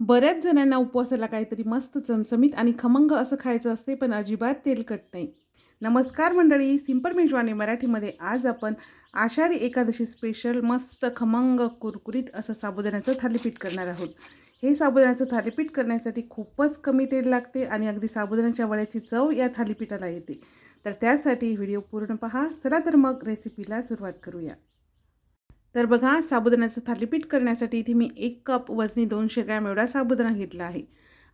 बऱ्याच जणांना उपवासाला काहीतरी मस्त चमचमीत आणि खमंग असं खायचं असते पण अजिबात तेलकट नाही. नमस्कार मंडळी सिंपल मेजवानी मराठीमध्ये आज आपण आषाढी एकादशी स्पेशल मस्त खमंग कुरकुरीत असं साबुदाण्याचं थालीपीठ करणार आहोत. हे साबुदाण्याचं थालीपीठ करण्यासाठी खूपच कमी तेल लागते आणि अगदी साबुदाण्याच्या वड्याची चव या थालीपीठाला येते. तर त्यासाठी व्हिडिओ पूर्ण पहा. चला तर मग रेसिपीला सुरुवात करूया. तर बघा साबुदाण्याचं थालीपीठ करण्यासाठी इथे मी एक कप वजनी दोनशे ग्रॅम एवढा साबुदाणा घेतला आहे.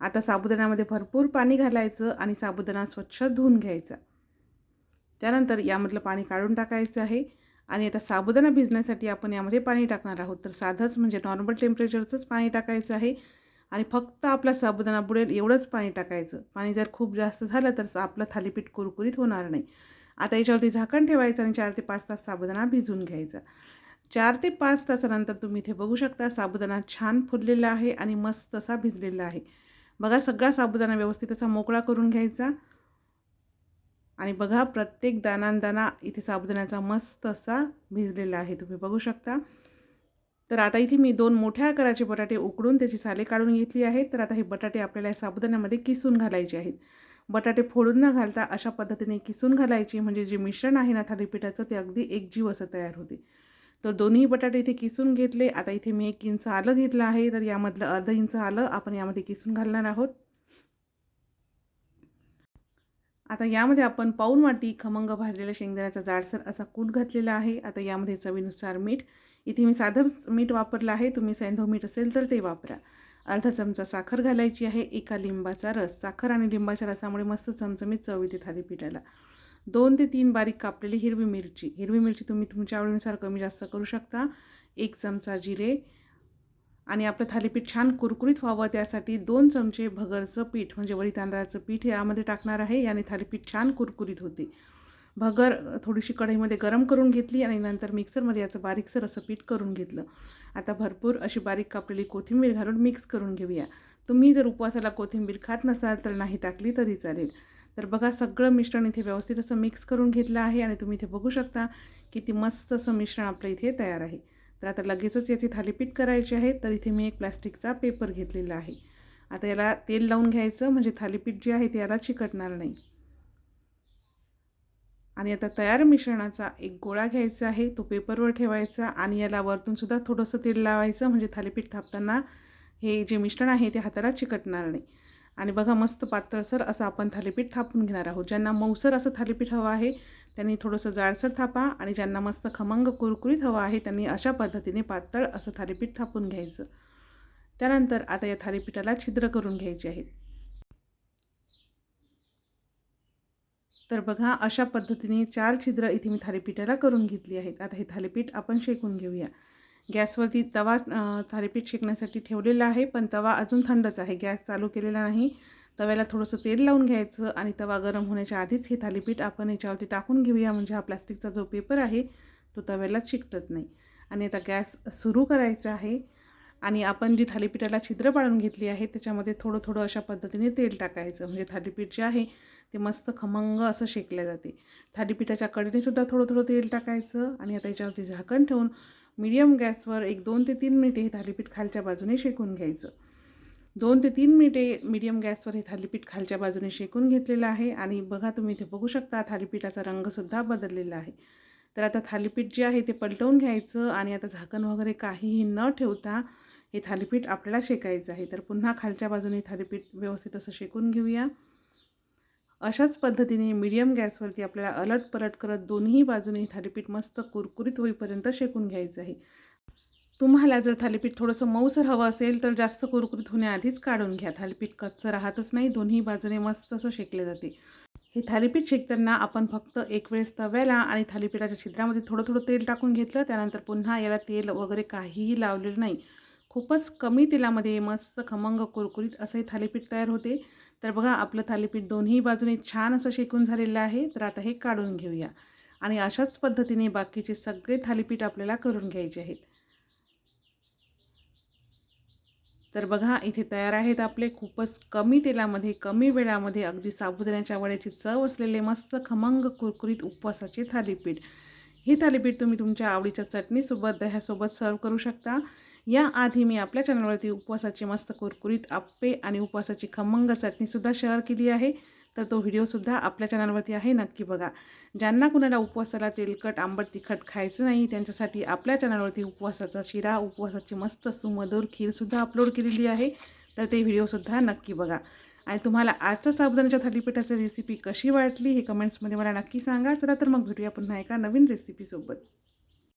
आता साबुदाण्यामध्ये भरपूर पाणी घालायचं आणि साबुदाणा स्वच्छ धुवून घ्यायचा. त्यानंतर यामधलं पाणी काढून टाकायचं आहे आणि आता साबुदाणा भिजण्यासाठी आपण यामध्ये पाणी टाकणार आहोत. तर साधंच म्हणजे नॉर्मल टेम्परेचरचंच पाणी टाकायचं आहे आणि फक्त आपला साबुदाणा बुडेल एवढंच पाणी टाकायचं. पाणी जर खूप जास्त झालं तर आपलं थालीपीठ कुरकुरीत होणार नाही. आता याच्यावरती झाकण ठेवायचं आणि चार ते पाच तास साबुदाणा भिजून घ्यायचा. चार ते पाच तासानंतर तुम्ही इथे बघू शकता साबुदाणा छान फुललेला आहे आणि मस्त असा भिजलेला आहे. बघा सगळा साबुदाणा व्यवस्थित असा मोकळा करून घ्यायचा. आणि बघा प्रत्येक दानांदाना इथे साबुदाण्याचा मस्त असा भिजलेला आहे तुम्ही बघू शकता. तर आता इथे मी दोन मोठ्या आकाराचे बटाटे उकडून त्याची साले काढून घेतली आहेत. तर आता हे बटाटे आपल्याला या साबुदाण्यामध्ये किसून घालायचे आहेत. बटाटे फोडून न घालता अशा पद्धतीने किसून घालायचे म्हणजे जे मिश्रण आहे ना थालीपीठाचं ते अगदी एकजीव असं तयार होते. तर दोन्ही बटाटे इथे किसून घेतले. आता इथे मी एक इंच आलं घेतलं आहे. तर यामधलं अर्ध इंच आलं. आपण यामध्ये किसून घालणार आहोत. आता यामध्ये आपण पाऊन वाटी खमंग भाजलेलं शेंगदाण्याचा जाडसर असा कूट घातलेला आहे. आता यामध्ये चवीनुसार मीठ. इथे मी साधं मीठ वापरलं आहे. तुम्ही सैंधव मीठ असेल तर ते वापरा. अर्धा चमचा साखर घालायची आहे. एका लिंबाचा रस. साखर आणि लिंबाच्या रसामुळे मस्त चमचमीत चव येते थालीपीठाला. दोन ते तीन बारीक कापलेली हिरवी मिरची. हिरवी मिरची तुम्ही तुमच्या आवडीनुसार कमी जास्त करू शकता. एक चमचा जिरे आणि आपलं थालीपीठ छान कुरकुरीत व्हावं. त्यासाठी दोन चमचे भगरचं पीठ म्हणजे वरी तांदळाचं पीठ यामध्ये टाकणार आहे. याने थालीपीठ छान कुरकुरीत होते. भगर थोडीशी कढईमध्ये गरम करून घेतली आणि नंतर मिक्सरमध्ये याचं बारीकसर असं पीठ करून घेतलं. आता भरपूर अशी बारीक कापलेली कोथिंबीर घालून मिक्स करून घेऊया. तुम्ही जर उपवासाला कोथिंबीर खात नसाल तर नाही टाकली तरी चालेल. तर बघा सगळं मिश्रण इथे व्यवस्थित असं मिक्स करून घेतलं आहे आणि तुम्ही इथे बघू शकता किती मस्त असं मिश्रण आपलं इथे तयार आहे. तर आता लगेचच याची थालीपीठ करायची आहे. तर इथे मी एक प्लॅस्टिकचा पेपर घेतलेला आहे. आता याला तेल लावून घ्यायचं म्हणजे थालीपीठ जे आहे ते याला चिकटणार नाही. आणि आता तयार मिश्रणाचा एक गोळा घ्यायचा आहे तो पेपरवर ठेवायचा आणि याला वरतूनसुद्धा थोडंसं तेल लावायचं म्हणजे थालीपीठ थापताना हे जे मिश्रण आहे ते हाताला चिकटणार नाही. आणि बघा मस्त पातळसर असं आपण थालीपीठ थापून घेणार आहोत. ज्यांना मऊसर असं थालीपीठ हवं आहे त्यांनी थोडंसं जाडसर थापा आणि ज्यांना मस्त खमंग कुरकुरीत हवं आहे त्यांनी अशा पद्धतीने पातळ असं थालीपीठ थापून घ्यायचं. त्यानंतर आता या थालीपीठाला छिद्र करून घ्यायचे आहेत. तर बघा अशा पद्धतीने चार छिद्र इथे मी थालीपीठाला करून घेतली आहेत. आता हे थालीपीठ आपण शेकून घेऊया. गॅसवरती तवा थालीपीठ शेकण्यासाठी ठेवलेला आहे पण तवा अजून थंडच आहे. गॅस चालू केलेला नाही. तव्याला थोडंसं तेल लावून घ्यायचं आणि तवा गरम होण्याच्या आधीच हे थालीपीठ आपण याच्यावरती टाकून घेऊया. म्हणजे हा प्लास्टिकचा जो पेपर आहे तो तव्याला चिकटत नाही. आणि आता गॅस सुरू करायचा आहे आणि आपण जी थालीपीठाला छिद्र पाडून घेतली आहे त्याच्यामध्ये थोडं थोडं अशा पद्धतीने तेल टाकायचं. म्हणजे थालीपीठ जे आहे ते मस्त खमंग असं शेकल्या जाते. थालीपीठाच्या कडीनेसुद्धा थोडं थोडं तेल टाकायचं आणि आता याच्यावरती झाकण ठेवून मिडियम गॅसवर एक दोन ते तीन मिनिटे हे थालीपीठ खालच्या बाजूने शेकून घ्यायचं. दोन ते तीन मिनिटे मिडियम गॅसवर हे थालीपीठ खालच्या बाजूने शेकून घेतलेलं आहे आणि बघा तुम्ही इथे बघू शकता थालीपीठाचा रंगसुद्धा बदललेला आहे. तर आता थालीपीठ जे आहे ते पलटवून घ्यायचं आणि आता झाकण वगैरे काहीही न ठेवता हे थालीपीठ आपल्याला शेकायचं आहे. तर पुन्हा खालच्या बाजूने थालीपीठ व्यवस्थित असं शेकून घेऊया. अशाच पद्धतीने मीडियम गॅसवरती आपल्याला अलट पलट करत दोन्ही बाजूने थालीपीठ मस्त कुरकुरीत होईपर्यंत शेकून घ्यायचं आहे. तुम्हाला जर थालीपीठ थोडंसं मऊसर हवं असेल तर जास्त कुरकुरीत होण्याआधीच काढून घ्या. थालीपीठ कच्चं राहतच नाही दोन्ही बाजूने मस्त असं शेकले जाते. हे थालीपीठ शेकताना आपण फक्त एक वेळेस तव्याला आणि थालीपीठाच्या छिद्रामध्ये थोडं थोडं तेल टाकून घेतलं त्यानंतर पुन्हा याला तेल वगैरे काहीही लावलेलं नाही. खूपच कमी तेलामध्ये मस्त खमंग कुरकुरीत असं हे थालीपीठ तयार होते. तर बघा आपलं थालीपीठ दोन्ही बाजूने छान असं शेकून झालेलं आहे. तर आता हे काढून घेऊया. आणि अशाच पद्धतीने बाकीचे सगळे थालीपीठ आपल्याला करून घ्यायचे आहेत. तर बघा इथे तयार आहेत आपले खूपच कमी तेलामध्ये कमी वेळामध्ये अगदी साबुदाण्याच्या वड्याची चव असलेले मस्त खमंग कुरकुरीत उपवासाचे थालीपीठ. हे थालीपीठ तुम्ही तुमच्या आवडीच्या चटणीसोबत दह्यासोबत सर्व करू शकता. याआधी मी आपल्या चॅनलवरती उपवासाची मस्त कुरकुरीत आप्पे आणि उपवासाची खमंग चटणीसुद्धा शेअर केली आहे. तर तो व्हिडिओसुद्धा आपल्या चॅनलवरती आहे नक्की बघा. ज्यांना कुणाला उपवासाला तेलकट आंबट तिखट खायचं नाही त्यांच्यासाठी आपल्या चॅनलवरती उपवासाचा शिरा उपवासाची मस्त सुमधूर खीरसुद्धा अपलोड केलेली आहे. तर ते व्हिडिओसुद्धा नक्की बघा. आणि तुम्हाला आजचा साबुदाण्याच्या थालीपीठाची रेसिपी कशी वाटली हे कमेंट्समध्ये मला नक्की सांगा. चला तर मग भेटूया पुन्हा एका नवीन रेसिपीसोबत